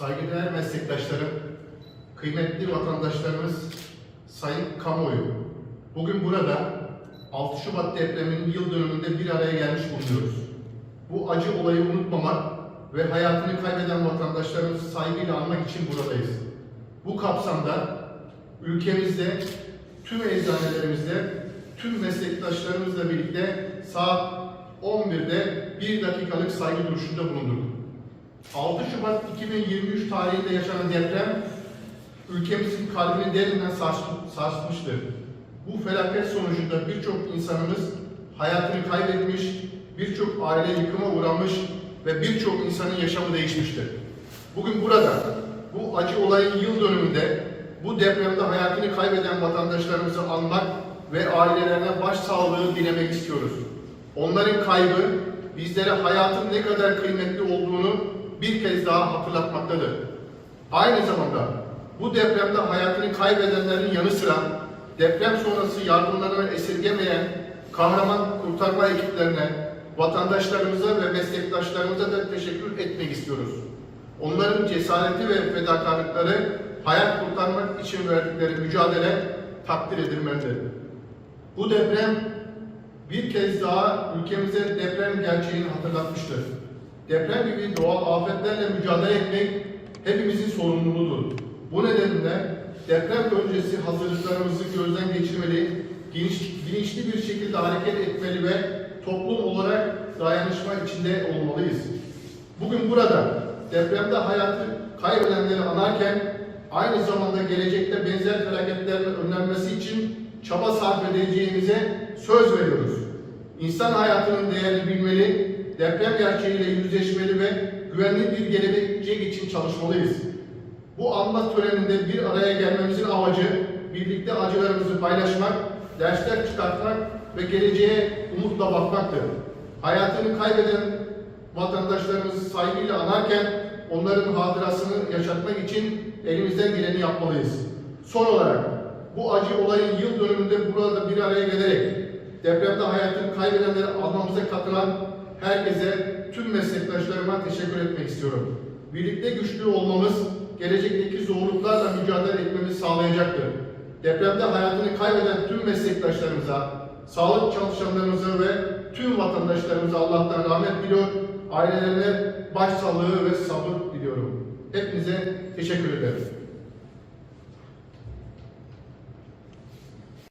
saygıdeğer meslektaşlarım, kıymetli vatandaşlarımız, sayın kamuoyu. Bugün burada 6 Şubat depreminin yıl dönümünde bir araya gelmiş bulunuyoruz. Bu acı olayı unutmamak ve hayatını kaybeden vatandaşlarımızı saygıyla anmak için buradayız. Bu kapsamda ülkemizde tüm eczanelerimizde tüm meslektaşlarımızla birlikte saat 11'de bir dakikalık saygı duruşunda bulunduk. 6 Şubat 2023 tarihinde yaşanan deprem ülkemizin kalbini derinden sars- sarsmıştır. Bu felaket sonucunda birçok insanımız hayatını kaybetmiş, birçok aile yıkıma uğramış ve birçok insanın yaşamı değişmiştir. Bugün burada bu acı olayın yıl dönümünde bu depremde hayatını kaybeden vatandaşlarımızı anmak ve ailelerine başsağlığı dilemek istiyoruz. Onların kaybı bizlere hayatın ne kadar kıymetli olduğunu bir kez daha hatırlatmaktadır. Aynı zamanda bu depremde hayatını kaybedenlerin yanı sıra deprem sonrası yardımlarını esirgemeyen kahraman kurtarma ekiplerine, vatandaşlarımıza ve meslektaşlarımıza da teşekkür etmek istiyoruz. Onların cesareti ve fedakarlıkları hayat kurtarmak için verdikleri mücadele takdir edilmelidir. Bu deprem bir kez daha ülkemize deprem gerçeğini hatırlatmıştır. Deprem gibi doğal afetlerle mücadele etmek hepimizin sorumluluğudur. Bu nedenle deprem öncesi hazırlıklarımızı gözden geçirmeli, geniş, bilinçli bir şekilde hareket etmeli ve toplum olarak dayanışma içinde olmalıyız. Bugün burada depremde hayatı kaybedenleri anarken aynı zamanda gelecekte benzer felaketlerin önlenmesi için çaba sarf edeceğimize söz veriyoruz. İnsan hayatının değerini bilmeli, deprem gerçeğiyle yüzleşmeli ve güvenli bir gelecek için çalışmalıyız. Bu anma töreninde bir araya gelmemizin amacı birlikte acılarımızı paylaşmak, dersler çıkartmak ve geleceğe umutla bakmaktır. Hayatını kaybeden vatandaşlarımızı saygıyla anarken onların hatırasını yaşatmak için elimizden geleni yapmalıyız. Son olarak bu acı olayın yıl dönümünde burada bir araya gelerek depremde hayatını kaybedenleri anmamıza katılan herkese, tüm meslektaşlarıma teşekkür etmek istiyorum. Birlikte güçlü olmamız, gelecekteki zorluklarla mücadele etmemizi sağlayacaktır. Depremde hayatını kaybeden tüm meslektaşlarımıza, sağlık çalışanlarımıza ve tüm vatandaşlarımıza Allah'tan rahmet diliyor, ailelerine başsağlığı ve sabır diliyorum. Hepinize teşekkür ederim.